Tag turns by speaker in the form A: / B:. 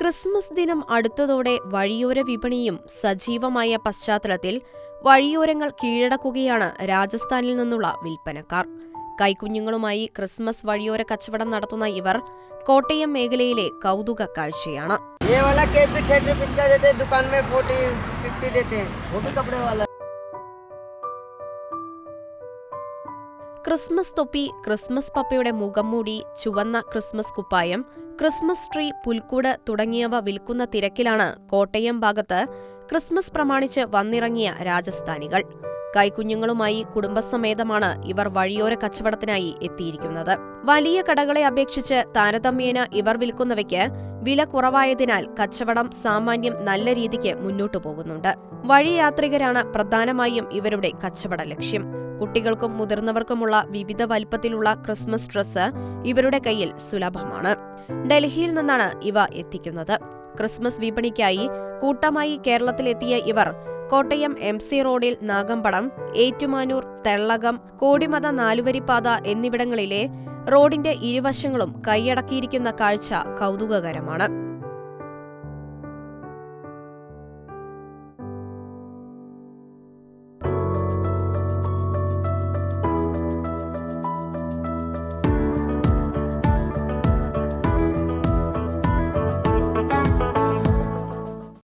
A: Christmas ദിനം അടുത്തതോടെ വഴിയോര വിപണിയും സജീവമായ പശ്ചാത്തലത്തിൽ വഴിയോരങ്ങൾ കീഴടക്കുകയാണ് രാജസ്ഥാനിൽ നിന്നുള്ള വിൽപ്പനക്കാർ. കൈക്കുഞ്ഞുങ്ങളുമായി ക്രിസ്മസ് വഴിയോര കച്ചവടം നടത്തുന്ന ഇവർ കോട്ടയം മേഖലയിലെ കൗതുക കാഴ്ചയാണ്. ക്രിസ്മസ് തൊപ്പി ക്രിസ്മസ് പപ്പയുടെ മുഖംമൂടി ചുവന്ന ക്രിസ്മസ് കുപ്പായം ക്രിസ്മസ് ട്രീ പുൽക്കൂട് തുടങ്ങിയവ വിൽക്കുന്ന തിരക്കിലാണ് കോട്ടയം ഭാഗത്ത് ക്രിസ്മസ് പ്രമാണിച്ച് വന്നിറങ്ങിയ രാജസ്ഥാനികൾ. കൈക്കുഞ്ഞുങ്ങളുമായി കുടുംബസമേതമാണ് ഇവർ വഴിയോര കച്ചവടത്തിനായി എത്തിയിരിക്കുന്നത്. വലിയ കടകളെ അപേക്ഷിച്ച് താരതമ്യേന ഇവർ വിൽക്കുന്നവയ്ക്ക് വില കുറവായതിനാൽ കച്ചവടം സാമാന്യം നല്ല രീതിക്ക് മുന്നോട്ടു പോകുന്നുണ്ട്. വഴിയാത്രികരാണ് പ്രധാനമായും ഇവരുടെ കച്ചവട ലക്ഷ്യം. കുട്ടികൾക്കും മുതിർന്നവർക്കുമുള്ള വിവിധ വലിപ്പത്തിലുള്ള ക്രിസ്മസ് ഡ്രസ്സ് ഇവരുടെ കയ്യിൽ സുലഭമാണ്. ഡൽഹിയിൽ നിന്നാണ് ഇവ എത്തിക്കുന്നത്. ക്രിസ്മസ് വിപണിക്കായി കൂട്ടമായി കേരളത്തിലെത്തിയ ഇവർ കോട്ടയം എം സി റോഡിൽ നാഗമ്പടം ഏറ്റുമാനൂർ തെള്ളകം കോടിമത നാലുവരിപ്പാത എന്നിവിടങ്ങളിലെ റോഡിന്റെ ഇരുവശങ്ങളും കൈയടക്കിയിരിക്കുന്ന കാഴ്ച കൗതുകകരമാണ്.